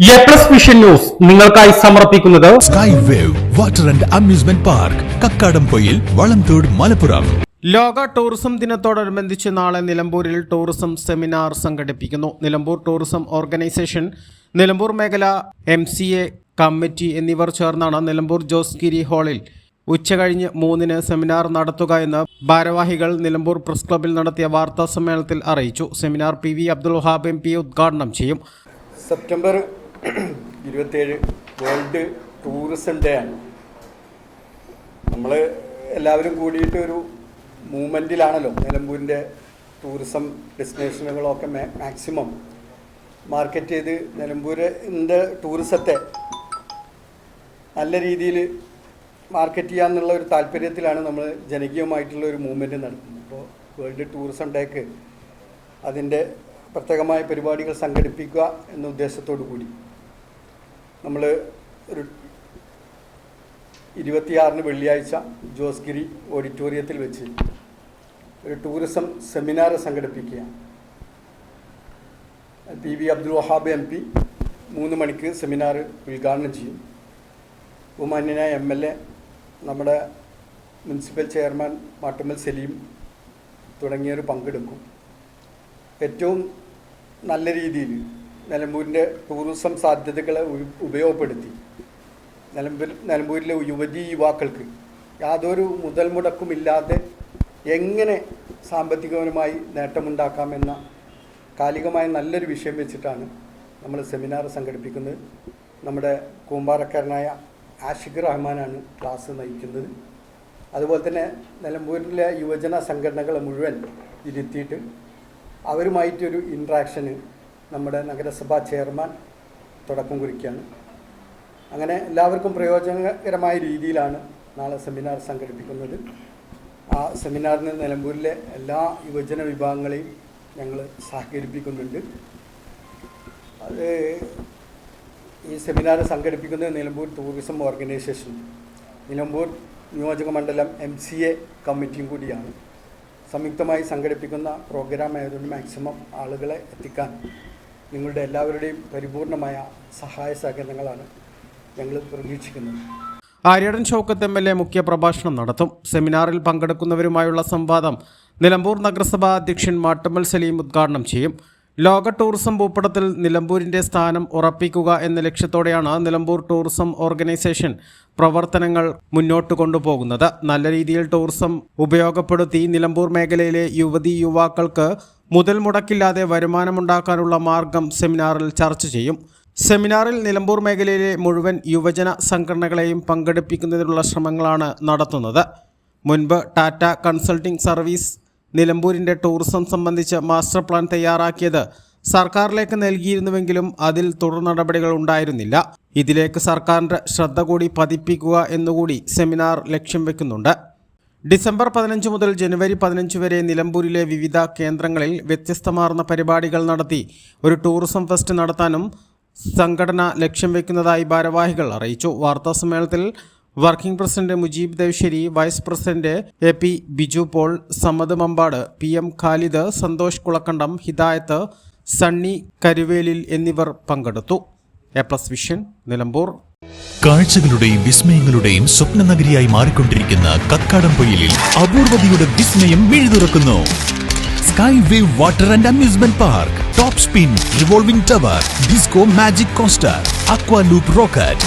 A plus vision news നിങ്ങൾക്കായി സമർപ്പിക്കുന്നത് sky wave water and amusement park Kakkadampoyil Valamthode Malappuram. ലോക tourism ദിനത്തോടനുബന്ധിച്ച് നാളെ നിലമ്പൂരിൽ ടൂറിസം സെമിനാർ സംഘടിപ്പിക്കുന്നു. നിലമ്പൂർ ടൂറിസം ഓർഗനൈസേഷൻ നിലമ്പൂർ മേഖല എം സി എ കമ്മിറ്റി എന്നിവർ ചേർന്നാണ് നിലമ്പൂർ ജോസ് ഗിരി ഹാളിൽ ഉച്ചകഴിഞ്ഞ് മൂന്നിന് സെമിനാർ നടത്തുക എന്ന് ഭാരവാഹികൾ നിലമ്പൂർ പ്രസ് ക്ലബിൽ നടത്തിയ വാർത്താ സമ്മേളനത്തിൽ അറിയിച്ചു. Seminar P V Abdul Wahab M P ഉദ്ഘാടനം ചെയ്യും. സെപ്റ്റംബർ ഇരുപത്തേഴ് വേൾഡ് ടൂറിസം ഡേ ആണ്. നമ്മൾ എല്ലാവരും കൂടിയിട്ട് ഒരു മൂവ്മെന്റിലാണല്ലോ നിലമ്പൂരിന്റെ ടൂറിസം ഡെസ്റ്റിനേഷനുകളൊക്കെ മാക്സിമം മാർക്കറ്റ് ചെയ്ത് നിലമ്പൂരിന്റെ ടൂറിസത്തെ നല്ല രീതിയിൽ മാർക്കറ്റ് ചെയ്യാമെന്നുള്ള ഒരു താല്പര്യത്തിലാണ് നമ്മൾ ജനകീയമായിട്ടുള്ള ഒരു മൂവ്മെന്റ് നടത്തുന്നത്. അപ്പോൾ വേൾഡ് ടൂറിസം ഡേക്ക് അതിന്റെ പ്രത്യേകമായ പരിപാടികൾ സംഘടിപ്പിക്കുക എന്ന ഉദ്ദേശത്തോടു കൂടി. നമ്മൾ ഒരു ഇരുപത്തിയാറിന് വെള്ളിയാഴ്ച ജോസ്ഗിരി ഓഡിറ്റോറിയത്തിൽ വെച്ച് ഒരു tourism seminar സംഘടിപ്പിക്കുകയാണ്. P V Abdul Wahab M P മൂന്ന് മണിക്ക് സെമിനാർ ഉദ്ഘാടനം ചെയ്യും. ബഹുമാന്യനായ എം എൽ എ നമ്മുടെ മുനിസിപ്പൽ ചെയർമാൻ മാട്ടുമ്മൽ സലീം തുടങ്ങിയവർ പങ്കെടുക്കും. ഏറ്റവും നല്ല രീതിയിൽ നിലമ്പൂരിന്റെ ടൂറിസം സാധ്യതകളെ ഉപയോഗപ്പെടുത്തി. നിലമ്പൂർ നിലമ്പൂരിലെ യുവതി യുവാക്കൾക്ക് യാതൊരു മുതൽ മുടക്കുമില്ലാതെ എങ്ങനെ സാമ്പത്തികപരമായി നേട്ടമുണ്ടാക്കാമെന്ന കാലികമായ നല്ലൊരു വിഷയം വെച്ചിട്ടാണ് നമ്മൾ സെമിനാർ സംഘടിപ്പിക്കുന്നത്. നമ്മുടെ കൂമ്പാറക്കാരനായ ആഷിഖ് റഹ്മാനാണ് ക്ലാസ് നയിക്കുന്നത്. അതുപോലെ തന്നെ നിലമ്പൂരിലെ യുവജന സംഘടനകളെ മുഴുവൻ ഇരുത്തിയിട്ട് അവരുമായിട്ടൊരു ഇൻട്രാക്ഷന് നമ്മുടെ നഗരസഭാ ചെയർമാൻ തുടക്കം കുറിക്കുകയാണ് അങ്ങനെ എല്ലാവർക്കും പ്രയോജനകരമായ രീതിയിലാണ് നാളെ സെമിനാർ സംഘടിപ്പിക്കുന്നത്. ആ സെമിനാറിന് നിലമ്പൂരിലെ എല്ലാ യുവജന വിഭാഗങ്ങളെയും ഞങ്ങൾ സഹകരിപ്പിക്കുന്നുണ്ട്. അത് ഈ സെമിനാർ സംഘടിപ്പിക്കുന്നത് നിലമ്പൂർ ടൂറിസം ഓർഗനൈസേഷൻ നിലമ്പൂർ നിയോജക മണ്ഡലം എം സി എ കമ്മിറ്റിയും കൂടിയാണ്. സംയുക്തമായി സംഘടിപ്പിക്കുന്ന പ്രോഗ്രാം ആയതുകൊണ്ട് മാക്സിമം ആളുകളെ എത്തിക്കാൻ നിങ്ങളുടെ എല്ലാവരുടെയും പരിപൂർണമായ സഹായ സഹകരണങ്ങളാണ് ഞങ്ങൾ പ്രതീക്ഷിക്കുന്നത്. Aryadan Shoukath M L A മുഖ്യ പ്രഭാഷണം നടത്തും. സെമിനാറിൽ പങ്കെടുക്കുന്നവരുമായുള്ള സംവാദം നിലമ്പൂർ നഗരസഭാ അധ്യക്ഷൻ മാട്ടമ്മൽ സലീം ഉദ്ഘാടനം ചെയ്യും. ലോക ടൂറിസം ഭൂപടത്തിൽ നിലമ്പൂരിന്റെ സ്ഥാനം ഉറപ്പിക്കുക എന്ന ലക്ഷ്യത്തോടെയാണ് നിലമ്പൂർ ടൂറിസം ഓർഗനൈസേഷൻ പ്രവർത്തനങ്ങൾ മുന്നോട്ട് കൊണ്ടുപോകുന്നത്. നല്ല രീതിയിൽ ടൂറിസം ഉപയോഗപ്പെടുത്തി നിലമ്പൂർ മേഖലയിലെ യുവതി യുവാക്കൾക്ക് മുതൽ മുടക്കില്ലാതെ വരുമാനമുണ്ടാക്കാനുള്ള മാർഗം സെമിനാറിൽ ചർച്ച ചെയ്യും. സെമിനാറിൽ നിലമ്പൂർ മേഖലയിലെ മുഴുവൻ യുവജന സംഘടനകളെയും പങ്കെടുപ്പിക്കുന്നതിനുള്ള ശ്രമങ്ങളാണ് നടത്തുന്നത്. മുൻപ് ടാറ്റ കൺസൾട്ടിംഗ് സർവീസ് നിലമ്പൂരിന്റെ ടൂറിസം സംബന്ധിച്ച് മാസ്റ്റർ പ്ലാൻ തയ്യാറാക്കിയത് സർക്കാരിലേക്ക് നൽകിയിരുന്നുവെങ്കിലും അതിൽ തുടർ നടപടികൾ ഉണ്ടായിരുന്നില്ല. ഇതിലേക്ക് സർക്കാരിന്റെ ശ്രദ്ധ കൂടി പതിപ്പിക്കുക എന്നുകൂടി സെമിനാർ ലക്ഷ്യം വെക്കുന്നുണ്ട്. ഡിസംബർ പതിനഞ്ച് മുതൽ ജനുവരി പതിനഞ്ച് വരെ നിലമ്പൂരിലെ വിവിധ കേന്ദ്രങ്ങളിൽ വ്യത്യസ്തമാർന്ന പരിപാടികൾ നടത്തി ഒരു ടൂറിസം ഫെസ്റ്റ് നടത്താനും സംഘടന ലക്ഷ്യം വെക്കുന്നതായി ഭാരവാഹികൾ അറിയിച്ചു. വാർത്താ സമ്മേളനത്തിൽ working president Mujeeb Devsheri vice president A P Biju Paul Sammath Mambad P M Khalid Santhosh Kulakkandam Hidayath Sunny Karuvelil എന്നിവർ പങ്കെടുത്തു. A plus vision Nilambur. കാഴ്ചകളുടെയും വിസ്മയങ്ങളുടെയും സ്വപ്ന നഗരിയായി മാറിക്കൊണ്ടിരിക്കുന്ന കക്കാടം പൊയിലിൽ അപൂർവതയുടെ വിസ്മയം വിഴുതുറക്കുന്നു sky wave water and amusement park top spin revolving tower disco magic coaster aqua loop rocket.